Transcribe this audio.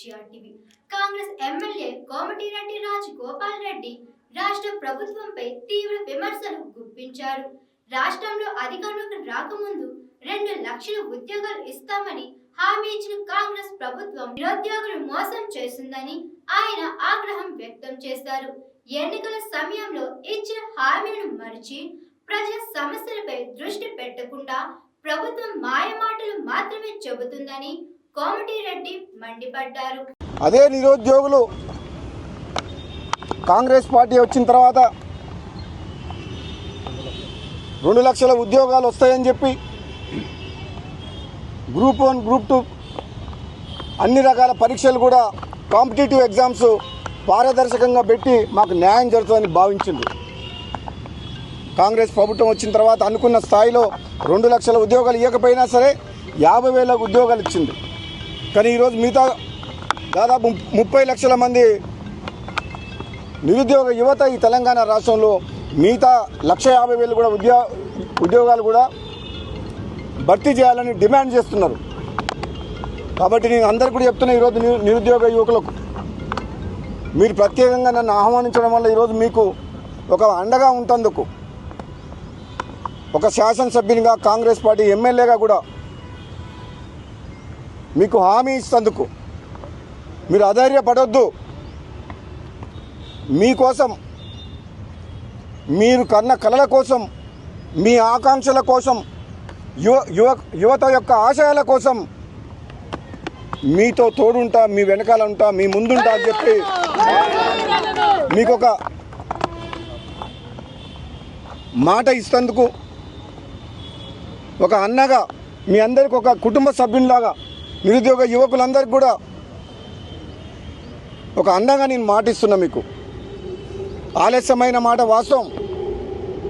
GRTV. Congress MLA Komatireddy Reddy Gopal Reddy రాష్ట్ర ప్రభుత్వంపై తీవ్ర విమర్శలు గుప్పించారు. రాష్ట్రంలో అధికారంలోకి రాకముందు రెండు లక్షల ఉద్యోగాలు ఇస్తామని హామీ ఇచ్చిన కాంగ్రెస్ ప్రభుత్వం నిరుద్యోగులు మోసం చేస్తుందని ఆయన ఆగ్రహం వ్యక్తం చేశారు. ఎన్నికల సమయంలో ఇచ్చిన హామీలను మరిచి ప్రజల సమస్యలపై దృష్టి పెట్టకుండా ప్రభుత్వం మాయమాటలు మాత్రమే చెబుతుందని కోమటిరెడ్డి మండిపడ్డారు. అదే నిరుద్యోగులు. కాంగ్రెస్ పార్టీ వచ్చిన తర్వాత రెండు లక్షల ఉద్యోగాలు వస్తాయని చెప్పి గ్రూప్ వన్ గ్రూప్ టూ అన్ని రకాల పరీక్షలు కూడా కాంపిటేటివ్ ఎగ్జామ్స్ పారదర్శకంగా పెట్టి మాకు న్యాయం జరుగుతుందని భావించింది కాంగ్రెస్ ప్రభుత్వం వచ్చిన తర్వాత అనుకున్న స్థాయిలో రెండు లక్షల ఉద్యోగాలు ఇవ్వకపోయినా సరే యాభై వేల ఉద్యోగాలు ఇచ్చింది కానీ ఈరోజు మిగతా దాదాపు ముప్పై లక్షల మంది నిరుద్యోగ యువత ఈ తెలంగాణ రాష్ట్రంలో మిగతా లక్ష యాభై వేలు కూడా ఉద్యో ఉద్యోగాలు కూడా భర్తీ చేయాలని డిమాండ్ చేస్తున్నారు. కాబట్టి నేను అందరికీ కూడా చెప్తున్నా ఈరోజు నిరుద్యోగ యువకులకు మీరు ప్రత్యేకంగా నన్ను ఆహ్వానించడం వల్ల ఈరోజు మీకు ఒక అండగా ఉంటందుకు ఒక శాసనసభ్యునిగా కాంగ్రెస్ పార్టీ ఎమ్మెల్యేగా కూడా మీకు హామీ ఇస్తందుకు మీరు అధైర్యపడొద్దు. మీకోసం మీరు కన్న కళల కోసం మీ ఆకాంక్షల కోసం యువ యువ యువత యొక్క ఆశయాల కోసం మీతో తోడుంటా మీ వెనకాల ఉంటా మీ ముందుంటా అని చెప్పి మీకు ఒక మాట ఇస్తందుకు ఒక అన్నగా మీ అందరికి ఒక కుటుంబ సభ్యునిలాగా నిరుద్యోగ యువకులందరికీ కూడా ఒక అందంగా నేను మాటిస్తున్నా మీకు. ఆలస్యమైన మాట వాస్తవం.